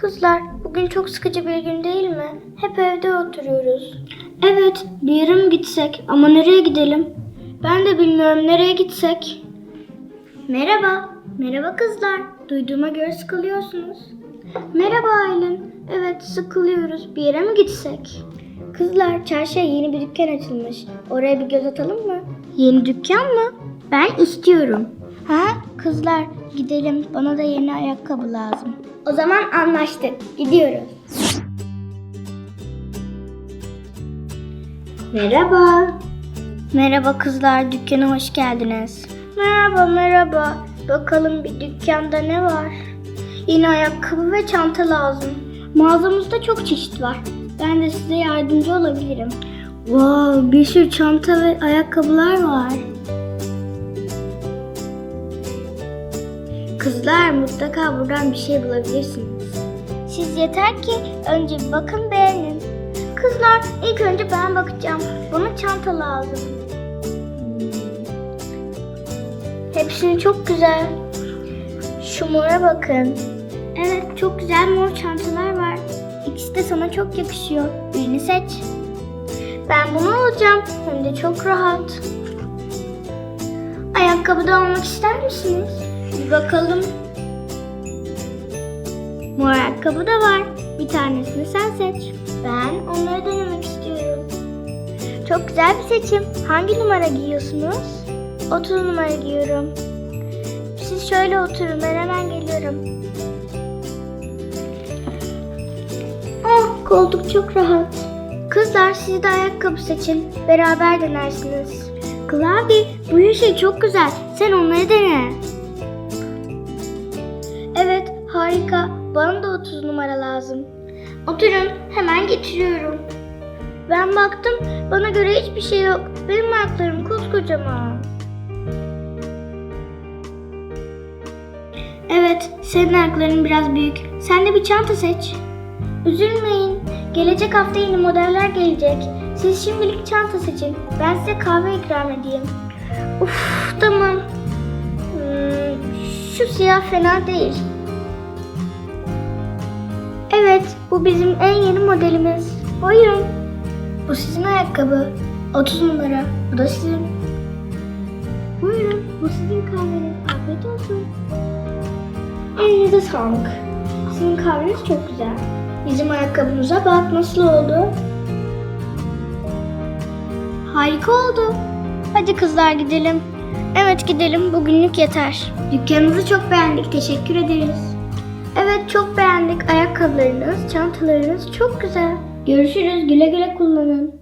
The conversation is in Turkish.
Kızlar, bugün çok sıkıcı bir gün değil mi? Hep evde oturuyoruz. Evet, bir yere mi gitsek? Ama nereye gidelim? Ben de bilmiyorum nereye gitsek. Merhaba, merhaba kızlar. Duyduğuma göre sıkılıyorsunuz. Merhaba Aylin. Evet, sıkılıyoruz. Bir yere mi gitsek? Kızlar, çarşıya yeni bir dükkan açılmış. Oraya bir göz atalım mı? Yeni dükkan mı? Ben istiyorum. Ha, kızlar gidelim. Bana da yeni ayakkabı lazım. O zaman anlaştık. Gidiyoruz. Merhaba. Merhaba kızlar, dükkana hoş geldiniz. Merhaba, merhaba. Bakalım bir dükkanda ne var? Yeni ayakkabı ve çanta lazım. Mağazamızda çok çeşit var. Ben de size yardımcı olabilirim. Wow, bir sürü çanta ve ayakkabılar var. Kızlar mutlaka buradan bir şey bulabilirsiniz. Siz yeter ki önce bakın beğenin. Kızlar ilk önce ben bakacağım. Bana çanta lazım. Hmm. Hepsini çok güzel. Şu mora bakın. Evet çok güzel mor çantalar var. İkisi de sana çok yakışıyor. Birini seç. Ben bunu alacağım. Hem de çok rahat. Ayakkabı da almak ister misiniz? Bir bakalım. Mor ayakkabı da var. Bir tanesini sen seç. Ben onları denemek istiyorum. Çok güzel bir seçim. Hangi numara giyiyorsunuz? 30 numara giyiyorum. Siz şöyle oturun ben hemen geliyorum. Oh koltuk çok rahat. Kızlar siz de ayakkabı seçin. Beraber denersiniz. Klavi bu yeşil çok güzel. Sen onları dene. Numara lazım. Oturun hemen getiriyorum. Ben baktım bana göre hiçbir şey yok. Benim ayaklarım koskocaman. Evet senin ayakların biraz büyük. Sen de bir çanta seç. Üzülmeyin. Gelecek hafta yeni modeller gelecek. Siz şimdilik çanta seçin. Ben size kahve ikram edeyim. Uf tamam. Hmm, şu siyah fena değil. Evet, bu bizim en yeni modelimiz. Buyurun. Bu sizin ayakkabı. 30 numara. Bu da sizin. Buyurun, bu sizin kahveniz. Afiyet olsun. Elinize sağlık. Sizin kahveniz çok güzel. Bizim ayakkabımıza bak nasıl oldu. Harika oldu. Hadi kızlar gidelim. Evet gidelim. Bugünlük yeter. Dükkanınızı çok beğendik. Teşekkür ederiz. Evet çok beğendik. Ayakkabılarınız, çantalarınız çok güzel. Görüşürüz. Güle güle kullanın.